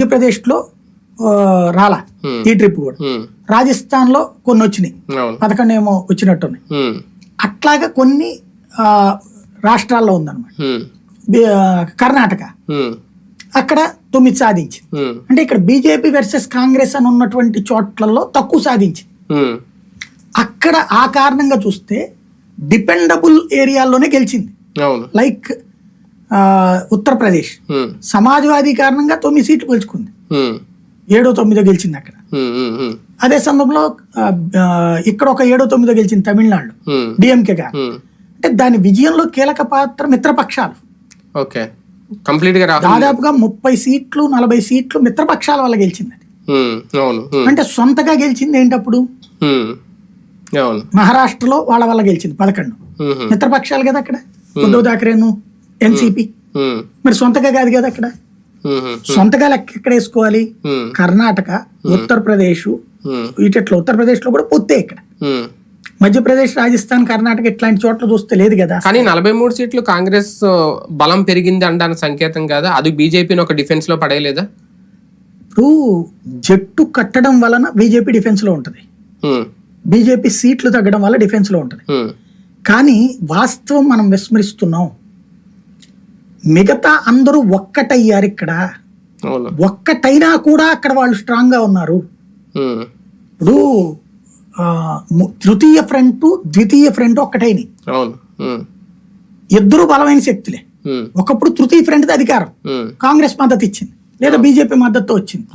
మధ్యప్రదేశ్లో రాలా. ఈ ట్రిప్ కూడా. రాజస్థాన్లో కొన్ని వచ్చినాయి. పదకొండు ఏమో వచ్చినట్టున్నాయి. అట్లాగా కొన్ని రాష్ట్రాల్లో ఉందన్నమాట. కర్ణాటక. అక్కడ తొమ్మిది సాధించింది. అంటే ఇక్కడ బీజేపీ వర్సెస్ కాంగ్రెస్ అని ఉన్నటువంటి చోట్లలో తక్కువ సాధించింది. అక్కడ ఆ కారణంగా చూస్తే డిపెండబుల్ ఏరియాల్లోనే గెలిచింది. లైక్ ఉత్తరప్రదేశ్. సమాజ్వాదీ కారణంగా తొమ్మిది సీట్లు గెలుచుకుంది. ఏడో తొమ్మిదో గెలిచింది అక్కడ. అదే సందర్భంలో ఇక్కడ ఒక ఏడో తొమ్మిదో గెలిచింది తమిళనాడు డిఎంకే గారు. ఉమ్. అంటే దాని విజయంలో కీలక పాత్ర మిత్రపక్షాలు. ఓకే. కంప్లీట్గా దాదాపుగా ముప్పై సీట్లు నలభై సీట్లు మిత్రపక్షాల వల్ల గెలిచింది అంటే సొంతగా గెలిచింది ఏంటప్పుడు? మహారాష్ట్రలో వాళ్ళ వల్ల గెలిచింది పదకొండు. మిత్రపక్షాలు కదా అక్కడ. ఉద్ధవ్ థాకరేను ఎన్సిపి. మరి సొంతగా కాదు కదా అక్కడ? సొంతగా లెక్క ఎక్కడ వేసుకోవాలి? కర్ణాటక ఉత్తరప్రదేశ్ ఉమ్, ఇటట్లో ఉత్తరప్రదేశ్లో కూడా పొత్తే ఇక్కడ. మధ్యప్రదేశ్ రాజస్థాన్ కర్ణాటక ఇట్లాంటి చోట్ల చూస్తే లేదు కదా? కానీ నలభై మూడు సీట్లు కాంగ్రెస్ బలం పెరిగింది అనడానికి సంకేతం కాదా? అది బీజేపీని ఒక డిఫెన్స్లో పడేయలేదా? ఇప్పుడు జట్టు కట్టడం వలన బీజేపీ డిఫెన్స్లో ఉంటది బీజేపీ సీట్లు తగ్గడం వల్ల డిఫెన్స్లో ఉంటది కానీ వాస్తవం మనం విస్మరిస్తున్నాం. మిగతా అందరూ ఒక్కటయ్యారు ఇక్కడ. ఒక్కటైనా కూడా అక్కడ వాళ్ళు స్ట్రాంగ్గా ఉన్నారు. ఇప్పుడు తృతీయ ఫ్రంట్ ద్వితీయ ఫ్రంట్ ఒక్కటైనవి ఇద్దరు బలమైన శక్తులే. ఒకప్పుడు తృతీయ ఫ్రంట్ అధికారం. కాంగ్రెస్ మద్దతు ఇచ్చింది. లేదా బీజేపీ మద్దతు వచ్చింది.